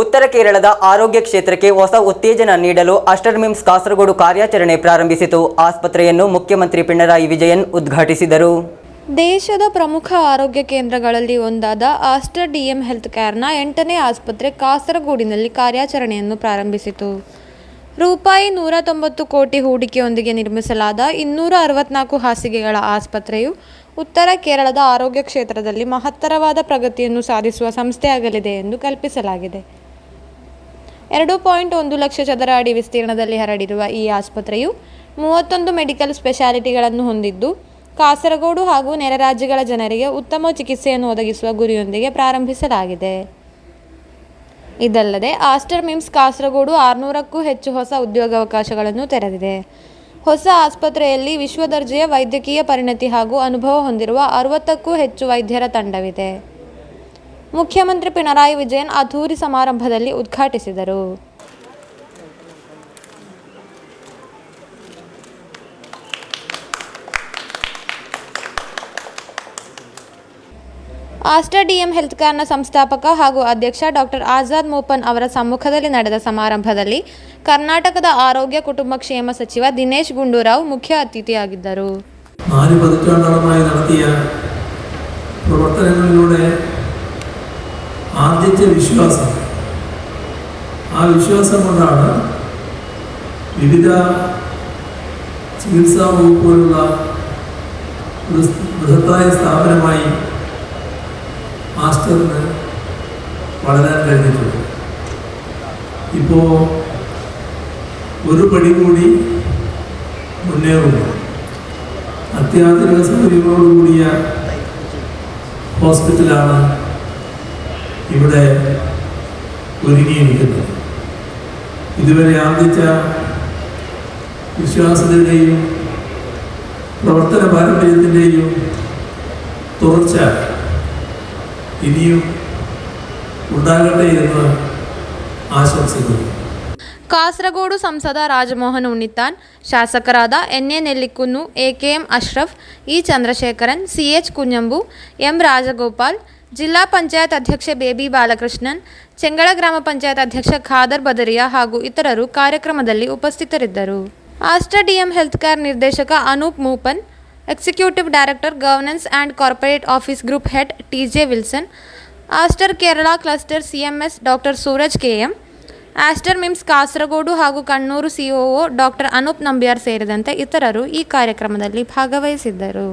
ಉತ್ತರ ಕೇರಳದ ಆರೋಗ್ಯ ಕ್ಷೇತ್ರಕ್ಕೆ ಹೊಸ ಉತ್ತೇಜನ ನೀಡಲು ಅಷ್ಟರ್ಮಿಮ್ಸ್ ಕಾಸರಗೋಡು ಕಾರ್ಯಾಚರಣೆ ಪ್ರಾರಂಭಿಸಿತು. ಆಸ್ಪತ್ರೆಯನ್ನು ಮುಖ್ಯಮಂತ್ರಿ ಪಿಣರಾಯಿ ವಿಜಯನ್ ಉದ್ಘಾಟಿಸಿದರು. ದೇಶದ ಪ್ರಮುಖ ಆರೋಗ್ಯ ಕೇಂದ್ರಗಳಲ್ಲಿ ಒಂದಾದ ಆಸ್ಟರ್ ಡಿಎಂ ಹೆಲ್ತ್ ಕೇರ್ನ ಎಂಟನೇ ಆಸ್ಪತ್ರೆ ಕಾಸರಗೋಡಿನಲ್ಲಿ ಕಾರ್ಯಾಚರಣೆಯನ್ನು ಪ್ರಾರಂಭಿಸಿತು. ರೂಪಾಯಿ ನೂರ ತೊಂಬತ್ತು ಕೋಟಿ ಹೂಡಿಕೆಯೊಂದಿಗೆ ನಿರ್ಮಿಸಲಾದ ಇನ್ನೂರ ಅರವತ್ನಾಲ್ಕು ಹಾಸಿಗೆಗಳ ಆಸ್ಪತ್ರೆಯು ಉತ್ತರ ಕೇರಳದ ಆರೋಗ್ಯ ಕ್ಷೇತ್ರದಲ್ಲಿ ಮಹತ್ತರವಾದ ಪ್ರಗತಿಯನ್ನು ಸಾಧಿಸುವ ಸಂಸ್ಥೆಯಾಗಲಿದೆ ಎಂದು ಕಲ್ಪಿಸಲಾಗಿದೆ. ಎರಡು ಪಾಯಿಂಟ್ ಒಂದು ಲಕ್ಷ ಚದರ ಅಡಿ ವಿಸ್ತೀರ್ಣದಲ್ಲಿ ಹರಡಿರುವ ಈ ಆಸ್ಪತ್ರೆಯು ಮೂವತ್ತೊಂದು ಮೆಡಿಕಲ್ ಸ್ಪೆಷಾಲಿಟಿಗಳನ್ನು ಹೊಂದಿದ್ದು, ಕಾಸರಗೋಡು ಹಾಗೂ ನೆರೆ ರಾಜ್ಯಗಳ ಜನರಿಗೆ ಉತ್ತಮ ಚಿಕಿತ್ಸೆಯನ್ನು ಒದಗಿಸುವ ಗುರಿಯೊಂದಿಗೆ ಪ್ರಾರಂಭಿಸಲಾಗಿದೆ. ಇದಲ್ಲದೆ, ಆಸ್ಟರ್ ಮಿಮ್ಸ್ ಕಾಸರಗೋಡು ಆರುನೂರಕ್ಕೂ ಹೆಚ್ಚು ಹೊಸ ಉದ್ಯೋಗಾವಕಾಶಗಳನ್ನು ತೆರೆದಿದೆ. ಹೊಸ ಆಸ್ಪತ್ರೆಯಲ್ಲಿ ವಿಶ್ವ ದರ್ಜೆಯ ವೈದ್ಯಕೀಯ ಪರಿಣತಿ ಹಾಗೂ ಅನುಭವ ಹೊಂದಿರುವ ಅರವತ್ತಕ್ಕೂ ಹೆಚ್ಚು ವೈದ್ಯರ ತಂಡವಿದೆ. ಮುಖ್ಯಮಂತ್ರಿ ಪಿಣರಾಯಿ ವಿಜಯನ್ ಅಧೂರಿ ಸಮಾರಂಭದಲ್ಲಿ ಉದ್ಘಾಟಿಸಿದರು. ಆಸ್ಟರ್ ಡಿಎಂ ಹೆಲ್ತ್ ಕೇರ್ನ ಸಂಸ್ಥಾಪಕ ಹಾಗೂ ಅಧ್ಯಕ್ಷ ಡಾಕ್ಟರ್ ಆಜಾದ್ ಮೋಪನ್ ಅವರ ಸಮ್ಮುಖದಲ್ಲಿ ನಡೆದ ಸಮಾರಂಭದಲ್ಲಿ ಕರ್ನಾಟಕದ ಆರೋಗ್ಯ ಕುಟುಂಬ ಕ್ಷೇಮ ಸಚಿವ ದಿನೇಶ್ ಗುಂಡೂರಾವ್ ಮುಖ್ಯ ಅತಿಥಿಯಾಗಿದ್ದರು. ആർജിച്ച വിശ്വാസം. ആ വിശ്വാസം കൊണ്ടാണ് വിവിധ ചികിത്സാ വകുപ്പുകളുള്ള ബൃഹത്തായ സ്ഥാപനമായി മാസ്റ്ററിന് വളരാൻ കഴിഞ്ഞിട്ടുണ്ട്. ഇപ്പോൾ ഒരു പടി കൂടി മുന്നേറുന്നു. അത്യാധുനിക സൗകര്യങ്ങളോടുകൂടിയ ഹോസ്പിറ്റലാണ് ഇവിടെ ഒരുങ്ങിയിരിക്കുന്നത്. ഇതുവരെ ആർജിച്ച വിശ്വാസത്തിന്റെയും പ്രവർത്തന പാരമ്പര്യത്തിന്റെയും തുടർച്ച ഇനിയും ഉണ്ടാകട്ടെ എന്ന് ആശംസിക്കുന്നു. കാസർഗോഡ് സംസദ Rajmohan Unnithan ശാസകരാധ N. A. Nellikunnu A. K. M. Ashraf E. Chandrasekharan C. H. Kunhambu M. Rajagopal ಜಿಲ್ಲಾ ಪಂಚಾಯತ್ ಅಧ್ಯಕ್ಷೆ ಬೇಬಿ ಬಾಲಕೃಷ್ಣನ್ ಚೆಂಗಳ ಗ್ರಾಮ ಪಂಚಾಯತ್ ಅಧ್ಯಕ್ಷ ಖಾದರ್ ಬದರಿಯಾ ಹಾಗೂ ಇತರರು ಕಾರ್ಯಕ್ರಮದಲ್ಲಿ ಉಪಸ್ಥಿತರಿದ್ದರು. ಆಸ್ಟರ್ ಡಿಎಂ ಹೆಲ್ತ್ ಕೇರ್ ನಿರ್ದೇಶಕ Anoop Moopen, executive director governance and corporate office group head T J Wilson, Aster Kerala cluster CMS doctor Suraj KM Aster MIMS Kasaragod ಹಾಗೂ ಕಣ್ಣೂರು ಸಿಒಒ ಡಾಕ್ಟರ್ ಅನೂಪ್ ನಂಬಿಯಾರ್ ಸೇರಿದಂತೆ ಇತರರು ಈ ಕಾರ್ಯಕ್ರಮದಲ್ಲಿ ಭಾಗವಹಿಸಿದ್ದರು.